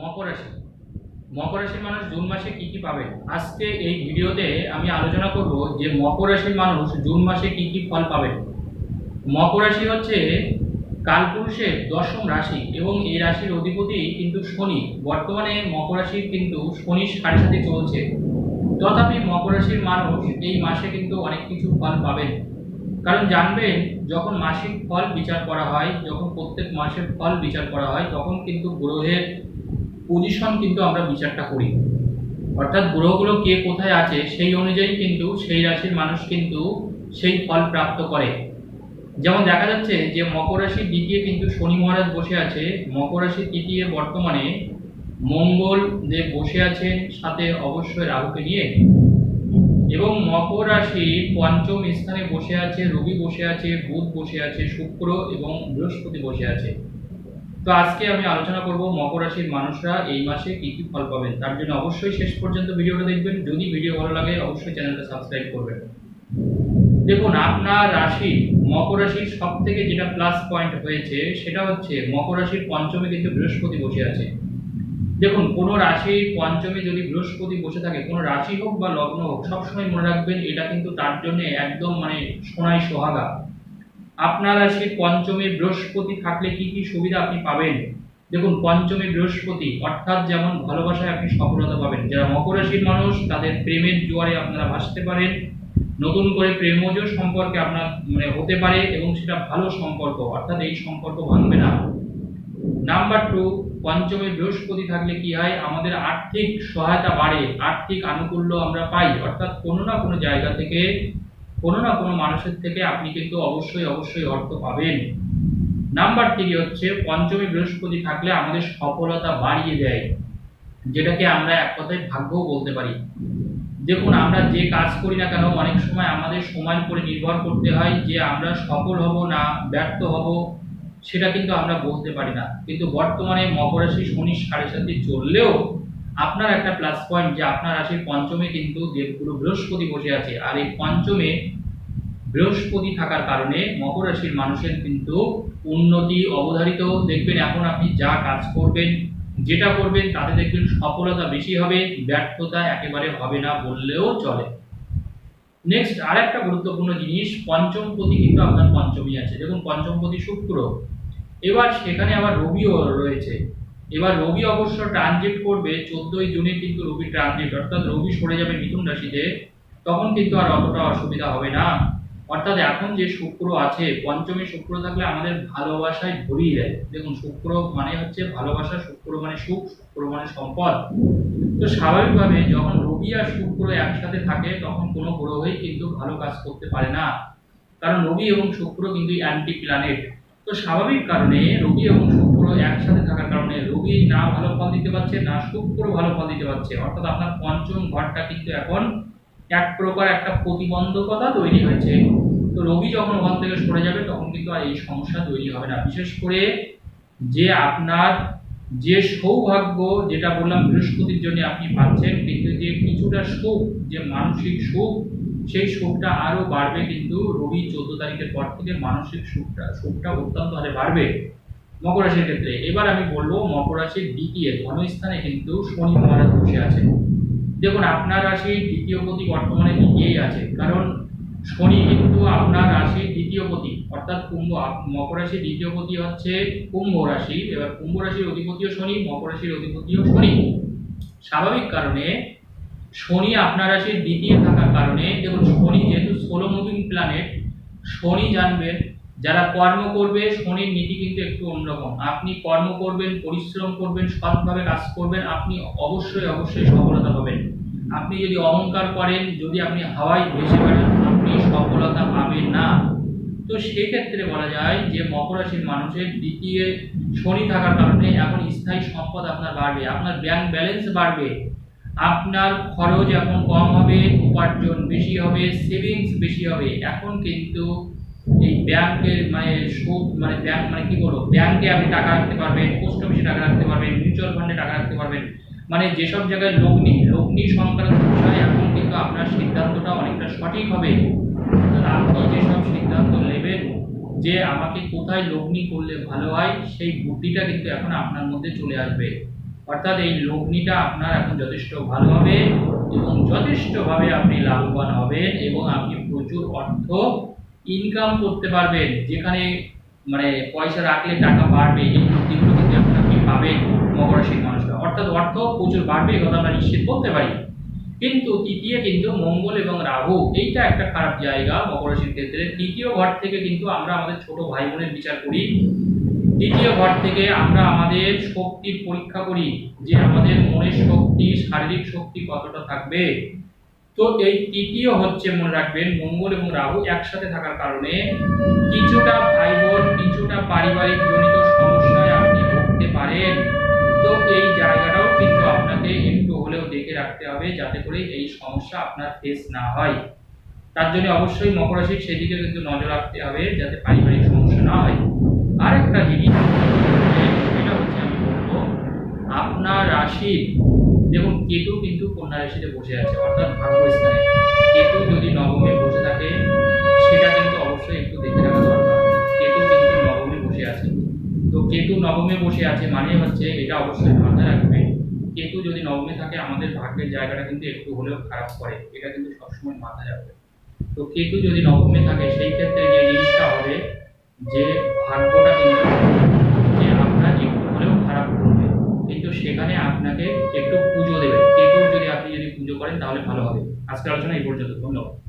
মকর রাশি। মকর রাশির মানুষ জুন মাসে কি কি পাবে? আজকে এই ভিডিওতে আমি আলোচনা করব যে মকর রাশির মানুষ জুন মাসে কি কি ফল পাবে। মকর রাশি হচ্ছে কালপুরুষের দশম রাশি এবং এই রাশির অধিপতি কিন্তু শনি। বর্তমানে মকর রাশির কিন্তু শনির সাড়ে সাথে চলছে। তথাপি মকর রাশির মানুষ এই মাসে কিন্তু অনেক কিছু ফল পাবেন। কারণ জানবেন, যখন মাসিক ফল বিচার করা হয়, যখন প্রত্যেক মাসের ফল বিচার করা হয়, তখন কিন্তু গ্রহের পজিশন কিন্তু আমরা বিচারটা করি। অর্থাৎ গ্রহগুলো কে কোথায় আছে, সেই অনুযায়ী কিন্তু সেই রাশির মানুষ কিন্তু সেই ফল প্রাপ্ত করে। যেমন দেখা যাচ্ছে যে মকর রাশির দ্বিতীয় কিন্তু শনি মহারাজ বসে আছে। মকর রাশির তৃতীয় বর্তমানে মঙ্গল যে বসে আছেন সাথে অবশ্যই রাহুকে নিয়ে। এবং মকর রাশি পঞ্চম স্থানে বসে আছে, রবি বসে আছে, বুধ বসে আছে, শুক্র এবং বৃহস্পতি বসে আছে। তো আজকে আমি আলোচনা করব মকর রাশির মানুষরা এই মাসে কি কি ফল পাবেন? তার জন্য অবশ্যই শেষ পর্যন্ত ভিডিওটা দেখবেন। যদি ভিডিও ভালো লাগে, অবশ্যই চ্যানেলটা সাবস্ক্রাইব করবেন। দেখুন, আপনার রাশি মকর রাশির সব থেকে যেটা প্লাস পয়েন্ট হয়েছে, সেটা হচ্ছে মকর রাশির পঞ্চমে কিন্তু বৃহস্পতি বসে আছে। দেখুন, কোনো রাশির পঞ্চমে যদি বৃহস্পতি বসে থাকে, কোনো রাশি হোক বা লগ্ন হোক, সবসময় মনে রাখবেন, এটা কিন্তু তার জন্য একদম মানে সোনাই সোহাগা। আপনার রাশির পঞ্চমে বৃহস্পতি থাকলে কি কি সুবিধা আপনি পাবেন? দেখুন পঞ্চমে বৃহস্পতি, অর্থাৎ যেমন ভালোবাসায় আপনি সফলতা পাবেন। যারা মকর রাশির মানুষ, তাদের প্রেমের জোয়ারে আপনারা ভাসতে পারেন। নতুন করে প্রেমজ সম্পর্কে আপনার মানে হতে পারে এবং সেটা ভালো সম্পর্ক, অর্থাৎ এই সম্পর্ক ভাঙবে না। নাম্বার টু পঞ্চমে বৃহস্পতি থাকলে কি হয়? আমাদের আর্থিক সহায়তা বাড়ে, আর্থিক আনুকূল্য আমরা পাই, অর্থাৎ কোনো না কোনো জায়গা থেকে কোনো না কোনো মানুষের থেকে আপনি কিন্তু অবশ্যই অবশ্যই অর্থ পাবেন। নাম্বার থ্রি হচ্ছে, পঞ্চমী বৃহস্পতি থাকলে আমাদের সফলতা বাড়িয়ে দেয়, যেটাকে আমরা এক কথায় ভাগ্যও বলতে পারি। দেখুন, আমরা যে কাজ করি না কেন, অনেক সময় আমাদের সময়ের উপরে নির্ভর করতে হয় যে আমরা সফল হব না ব্যর্থ হব, সেটা কিন্তু আমরা বলতে পারি না। কিন্তু বর্তমানে মকরাশি শনি সাড়ে সাথে চললেও আপনার একটা প্লাস পয়েন্ট যে আপনার রাশির পঞ্চমে কিন্তু দেবগুরু বৃহস্পতি বসে আছে। আর এই পঞ্চমে বৃহস্পতি থাকার কারণে মকর রাশির মানুষের কিন্তু উন্নতি অবধারিত। দেখবেন এখন আপনি যা কাজ করবেন, যেটা করবেন, তাতে দেখবেন সফলতা বেশি হবে, ব্যর্থতা একেবারে হবে না বললেও চলে। নেক্সট আর একটা গুরুত্বপূর্ণ জিনিস, পঞ্চম পতি কিন্তু আপনার পঞ্চমী আছে। দেখুন, পঞ্চম পতি শুক্র। এবার সেখানে আবার রবিও রয়েছে। এবার রবি অবশ্য ট্রানজিট করবে, চোদ্দই জুনে কিন্তু রবি ট্রানজিট অর্থাৎ রবি সরে যাবে মিথুন রাশিতে, তখন কিন্তু আর অতটা অসুবিধা হবে না। অর্থাৎ এখন যে শুক্র আছে, পঞ্চমী শুক্র থাকলে আমাদের ভালোবাসায় ভরিয়ে দেয়। দেখুন, শুক্র মানে হচ্ছে ভালোবাসা, শুক্র মানে সুখ, শুক্র মানে সম্পদ। তো স্বাভাবিকভাবে যখন রবি আর শুক্র একসাথে থাকে, তখন কোনো গ্রহই কিন্তু ভালো কাজ করতে পারে না। কারণ রবি এবং শুক্র কিন্তু অ্যান্টি প্ল্যানেট তো স্বাভাবিক কারণে রবি এবং শুক্র একসাথে থাকার কারণে রবি না ভালো ফল দিতে পারছে, না শুক্র ভালো ফল দিতে পারছে। অর্থাৎ আপনার পঞ্চম ঘরটা কিন্তু এখন এক প্রকার একটা প্রতিবন্ধকতা তৈরি হয়েছে। তো রবি যখন ওখান থেকে সরে যাবে, তখন কিন্তু আর এই সমস্যা তৈরি হবে না। বিশেষ করে যে আপনার যে সৌভাগ্য যেটা বললাম বৃহস্পতির জন্য আপনি পাচ্ছেন, কিন্তু যে কিছুটা সুখ, যে মানসিক সুখ সেই সুখটা আরও বাড়বে কিন্তু রবি চোদ্দ তারিখের পর থেকে মানসিক সুখটা সুখটা অত্যন্ত হারে বাড়বে মকর রাশির ক্ষেত্রে। এবার আমি বলব মকর রাশির দ্বিতীয় ধনস্থানে কিন্তু শনি মহারাজ বসে আছেন। দেখুন, আপনার রাশির দ্বিতীয় পতি বর্তমানে দ্বিতীয়ই আছে, কারণ শনি কিন্তু আপনার রাশির দ্বিতীয় পতি, অর্থাৎ কুম্ভ। মকর রাশির দ্বিতীয় পতি হচ্ছে কুম্ভ রাশি, এবার কুম্ভ রাশির অধিপতিও শনি, মকর রাশির অধিপতিও শনি। স্বাভাবিক কারণে শনি আপনার রাশির দ্বিতীয় থাকার কারণে। দেখুন, শনি যেহেতু সোলো মুভিং প্ল্যানেট শনি জানবেন যারা কর্ম করবে, শনির নীতি কিন্তু একটু অন্যরকম। আপনি কর্ম করবেন, পরিশ্রম করবেন, সৎভাবে কাজ করবেন, আপনি অবশ্যই অবশ্যই সফলতা পাবেন। আপনি যদি অহংকার করেন, যদি আপনি হাওয়ায় ভেসে বেড়ান, আপনি সফলতা পাবেন না। তো সেক্ষেত্রে বলা যায় যে, মকর রাশির মানুষের দ্বিতীয় শনি থাকার কারণে এখন স্থায়ী সম্পদ আপনার বাড়বে, আপনার ব্যাংক ব্যালেন্স বাড়বে। আপনার খরচ এখন কম হবে, উপার্জন বেশি হবে সেভিংস বেশি হবে। এখন কিন্তু এই ব্যাংকের মানে সুদ মানে ব্যাংক মানে কি বলব, ব্যাংকে আপনি টাকা রাখতে পারবেন পোস্ট অফিসে টাকা রাখতে পারবেন মিউচুয়াল ফান্ডে টাকা রাখতে পারবেন। মানে যেসব জায়গায় লগ্নি লগ্নি সংক্রান্ত বিষয়ে এখন কিন্তু আপনার সিদ্ধান্তটা অনেকটা সঠিক হবে। আপনি যেসব সিদ্ধান্ত নেবেন যে আমাকে কোথায় লগ্নি করলে ভালো হয়, সেই বুদ্ধিটা কিন্তু এখন আপনার মধ্যে চলে আসবে। অর্থাৎ এই লগ্নিটা আপনার এখন যথেষ্ট ভালো হবে এবং যথেষ্টভাবে আপনি লাভবান হবেন এবং আপনি প্রচুর অর্থ ইনকাম করতে পারবেন। যেখানে মানে পয়সা রাখলে টাকা বাড়বে, এই বুদ্ধিগুলো কিন্তু আপনি পাবেন মকর রাশির মানুষরা। অর্থাৎ অর্থ প্রচুর বাড়বে এই কথা আমরা নিশ্চিত বলতে পারি। কিন্তু তৃতীয় কিন্তু মঙ্গল এবং রাহু, এইটা একটা খারাপ জায়গা মকর রাশির ক্ষেত্রে। তৃতীয় ঘর থেকে কিন্তু আমরা আমাদের ছোট ভাই বোনের বিচার করি। তৃতীয় ঘর থেকে আমরা আমাদের শক্তির পরীক্ষা করি যে আমাদের মনের শক্তি, শারীরিক শক্তি কতটা থাকবে। তো এই তৃতীয় হচ্ছে মনে রাখবেন মঙ্গল এবং রাহু একসাথে থাকার কারণে কিছুটা ভাই কিছুটা পারিবারিক জনিত সমস্যায় আপনি ভুগতে পারেন। তো এই জায়গাটাও কিন্তু আপনাকে একটু হলেও দেখে রাখতে হবে যাতে করে এই সমস্যা আপনার ফেস না হয়। তার জন্য অবশ্যই মকর রাশির সেদিকে কিন্তু নজর রাখতে হবে যাতে পারিবারিক সমস্যা না হয়। আরেকটা জিনিস সেটা হচ্ছে আমি বলব, আপনার রাশি দেখুন, কেতু কিন্তু কন্যা রাশিতে বসে আছে, অর্থাৎ ভাগ্যস্থানে। কেতু যদি নবমে বসে থাকে, সেটা কিন্তু অবশ্যই একটু দেখে রাখা দরকার। কেতু কিন্তু নবমে বসে আছে। তো কেতু নবমে বসে আছে মানে হচ্ছে এটা অবশ্যই মাথায় রাখবে কেতু যদি নবমে থাকে, আমাদের ভাগ্যের জায়গাটা কিন্তু একটু হলেও খারাপ করে। এটা কিন্তু সবসময় মাথায় রাখবে তো কেতু যদি নবমে থাকে, সেই ক্ষেত্রে যে জিনিসটা হবে যে ভাগ্যটা কিন্তু যে আপনার একটু হলেও খারাপ করবে, কিন্তু সেখানে আপনাকে একটু পুজো দেবে। কেতুর যদি আপনি যদি পুজো করেন তাহলে ভালো হবে। আজকের আলোচনা এই পর্যন্ত। ধন্যবাদ।